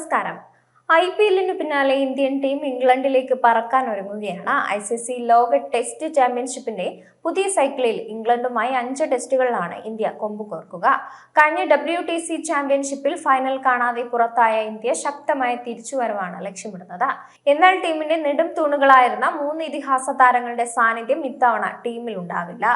നമസ്കാരം. I P എല്ലിന് പിന്നാലെ ഇന്ത്യൻ ടീം ഇംഗ്ലണ്ടിലേക്ക് പറക്കാൻ ഒരുങ്ങുകയാണ്. ഐ സി സി ലോക ടെസ്റ്റ് ചാമ്പ്യൻഷിപ്പിന്റെ പുതിയ സൈക്കിളിൽ ഇംഗ്ലണ്ടുമായി അഞ്ച് ടെസ്റ്റുകളിലാണ് ഇന്ത്യ കൊമ്പു കോർക്കുക. കഴിഞ്ഞ ഡബ്ല്യു ടി സി ചാമ്പ്യൻഷിപ്പിൽ ഫൈനൽ കാണാതെ പുറത്തായ ഇന്ത്യ ശക്തമായ തിരിച്ചുവരവാണ് ലക്ഷ്യമിടുന്നത്. എന്നാൽ ടീമിന്റെ നെടും തൂണുകളായിരുന്ന മൂന്ന് ഇതിഹാസ താരങ്ങളുടെ സാന്നിധ്യം ഇത്തവണ ടീമിൽ ഉണ്ടാവില്ല.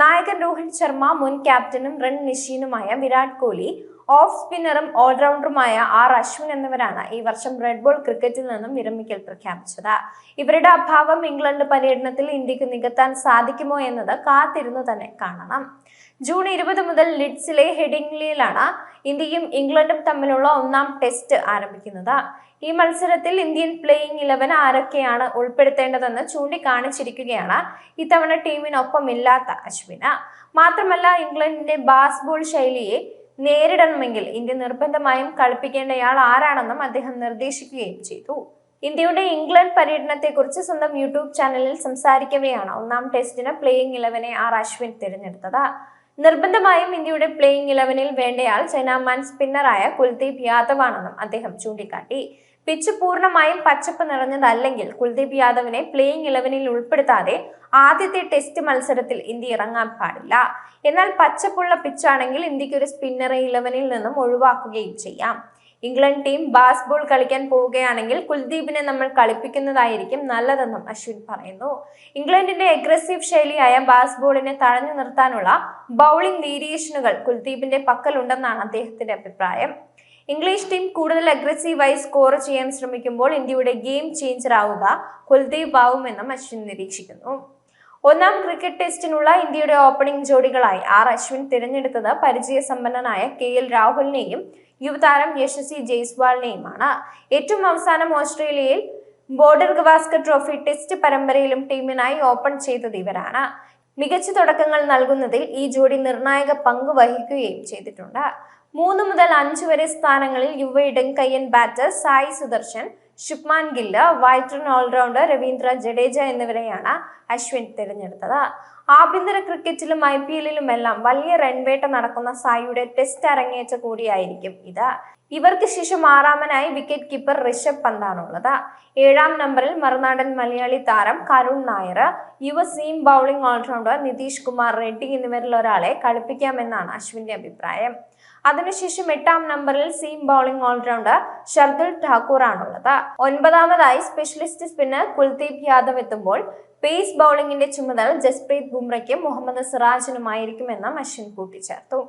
നായകൻ രോഹിത് ശർമ്മ മുൻ ക്യാപ്റ്റനും റൺ മെഷീനുമായ വിരാട് കോഹ്ലി ഓഫ് സ്പിന്നറും ഓൾറൗണ്ടറുമായ ആർ അശ്വിൻ എന്നിവരാണ് ഈ വർഷം റെഡ് ബോൾ ക്രിക്കറ്റിൽ നിന്നും വിരമിക്കൽ പ്രഖ്യാപിച്ചത്. ഇവരുടെ അഭാവം ഇംഗ്ലണ്ട് പര്യടനത്തിൽ ഇന്ത്യയ്ക്ക് നികത്താൻ സാധിക്കുമോ എന്നത് കാത്തിരുന്നു തന്നെ കാണണം. ജൂൺ ഇരുപത് മുതൽ ലിഡ്സിലെ ഹെഡിംഗ്ലിയിലാണ് ഇന്ത്യയും ഇംഗ്ലണ്ടും തമ്മിലുള്ള ഒന്നാം ടെസ്റ്റ് ആരംഭിക്കുന്നത്. ഈ മത്സരത്തിൽ ഇന്ത്യൻ പ്ലേയിങ് ഇലവൻ ആരൊക്കെയാണ് ഉൾപ്പെടുത്തേണ്ടതെന്ന് ചൂണ്ടിക്കാണിച്ചിരിക്കുകയാണ് ഇത്തവണ ടീമിനൊപ്പം ഇല്ലാത്ത അശ്വിന. മാത്രമല്ല ഇംഗ്ലണ്ടിന്റെ ബാസ്ബോൾ ശൈലിയെ നേരിടണമെങ്കിൽ ഇന്ത്യ നിർബന്ധമായും കളിപ്പിക്കേണ്ടയാൾ ആരാണെന്നും അദ്ദേഹം നിർദ്ദേശിക്കുകയും ചെയ്തു. ഇന്ത്യയുടെ ഇംഗ്ലണ്ട് പര്യടനത്തെക്കുറിച്ച് സ്വന്തം യൂട്യൂബ് ചാനലിൽ സംസാരിക്കവെയാണ് ഒന്നാം ടെസ്റ്റിന് പ്ലേയിങ് ഇലവനെ ആർ അശ്വിൻ തിരഞ്ഞെടുത്തത്. നിർബന്ധമായും ഇന്ത്യയുടെ പ്ലേയിങ് ഇലവനിൽ വേണ്ടയാൾ ചൈനാമാൻ സ്പിന്നറായ കുൽദീപ് യാദവ് ആണെന്നും അദ്ദേഹം ചൂണ്ടിക്കാട്ടി. പിച്ച് പൂർണമായും പച്ചപ്പ് നിറഞ്ഞതല്ലെങ്കിൽ കുൽദീപ് യാദവിനെ പ്ലേയിങ് ഇലവനിൽ ഉൾപ്പെടുത്താതെ ആദ്യത്തെ ടെസ്റ്റ് മത്സരത്തിൽ ഇന്ത്യ ഇറങ്ങാൻ പാടില്ല. എന്നാൽ പച്ചപ്പുള്ള പിച്ചാണെങ്കിൽ ഇന്ത്യയ്ക്ക് ഒരു സ്പിന്നറെ ഇലവനിൽ നിന്നും ഒഴിവാക്കുകയും ചെയ്യാം. ഇംഗ്ലണ്ട് ടീം ബാസ്ബോൾ കളിക്കാൻ പോവുകയാണെങ്കിൽ കുൽദീപിനെ നമ്മൾ കളിപ്പിക്കുന്നതായിരിക്കും നല്ലതെന്നും അശ്വിൻ പറയുന്നു. ഇംഗ്ലണ്ടിന്റെ അഗ്രസീവ് ശൈലിയായ ബാസ്ബോളിനെ തഴഞ്ഞു നിർത്താനുള്ള ബൗളിംഗ് വേരിയേഷനുകൾ കുൽദീപിന്റെ പക്കലുണ്ടെന്നാണ് അദ്ദേഹത്തിന്റെ അഭിപ്രായം. ഇംഗ്ലീഷ് ടീം കൂടുതൽ അഗ്രസീവായി സ്കോർ ചെയ്യാൻ ശ്രമിക്കുമ്പോൾ ഇന്ത്യയുടെ ഗെയിം ചേഞ്ചർ ആവുക കുൽദീപ് ആവുമെന്നും അശ്വിൻ നിരീക്ഷിക്കുന്നു. ഒന്നാം ക്രിക്കറ്റ് ടെസ്റ്റിനുള്ള ഇന്ത്യയുടെ ഓപ്പണിംഗ് ജോഡികളായി ആർ അശ്വിൻ തിരഞ്ഞെടുത്തത് പരിചയസമ്പന്നനായ കെ എൽ രാഹുലിനെയും യുവതാരം യശസ്വി ജയ്സ്വാളിനെയുമാണ്. ഏറ്റവും അവസാനം ഓസ്ട്രേലിയയിൽ ബോർഡർ ഗവാസ്കർ ട്രോഫി ടെസ്റ്റ് പരമ്പരയിലും ടീമിനായി ഓപ്പൺ ചെയ്തത് ഇവരാണ്. മികച്ച തുടക്കങ്ങൾ നൽകുന്നതിൽ ഈ ജോഡി നിർണായക പങ്ക് വഹിക്കുകയും ചെയ്തിട്ടുണ്ട്. മൂന്ന് മുതൽ അഞ്ച് വരെ സ്ഥാനങ്ങളിൽ യുവ ഇടംകയ്യൻ ബാറ്റർ സായി സുദർശൻ ശുഭ്മാൻ ഗില്ല് വൈറ്റൺ ഓൾറൗണ്ടർ രവീന്ദ്ര ജഡേജ എന്നിവരെയാണ് അശ്വിൻ തിരഞ്ഞെടുത്തത്. ആഭ്യന്തര ക്രിക്കറ്റിലും ഐ പി എല്ലിലുമെല്ലാം വലിയ റൺവേട്ട നടക്കുന്ന സായിയുടെ ടെസ്റ്റ് അരങ്ങേറ്റ കൂടിയായിരിക്കും ഇത്. ഇവർക്ക് ശേഷം ആറാമനായി വിക്കറ്റ് കീപ്പർ ഋഷഭ് പന്താണുള്ളത്. ഏഴാം നമ്പറിൽ മറുനാടൻ മലയാളി താരം കരുൺ നായർ യുവ seam bowling allrounder Nitish Kumar Reddy എന്നിവരിൽ ഒരാളെ കളിപ്പിക്കാമെന്നാണ് അശ്വിന്റെ അഭിപ്രായം. അതിനുശേഷം എട്ടാം നമ്പറിൽ seam bowling allrounder Shardul Thakur ആണുള്ളത് ഒൻപതാമതായി സ്പെഷ്യലിസ്റ്റ് സ്പിന്നർ കുൽദീപ് യാദവ് എത്തുമ്പോൾ പേസ് ബൗളിംഗിന്റെ ചുമതല ജസ്പ്രീത് ബുംറയ്ക്കും മുഹമ്മദ് സിറാജിനുമായിരിക്കുമെന്നും അശ്വിൻ കൂട്ടിച്ചേർത്തു.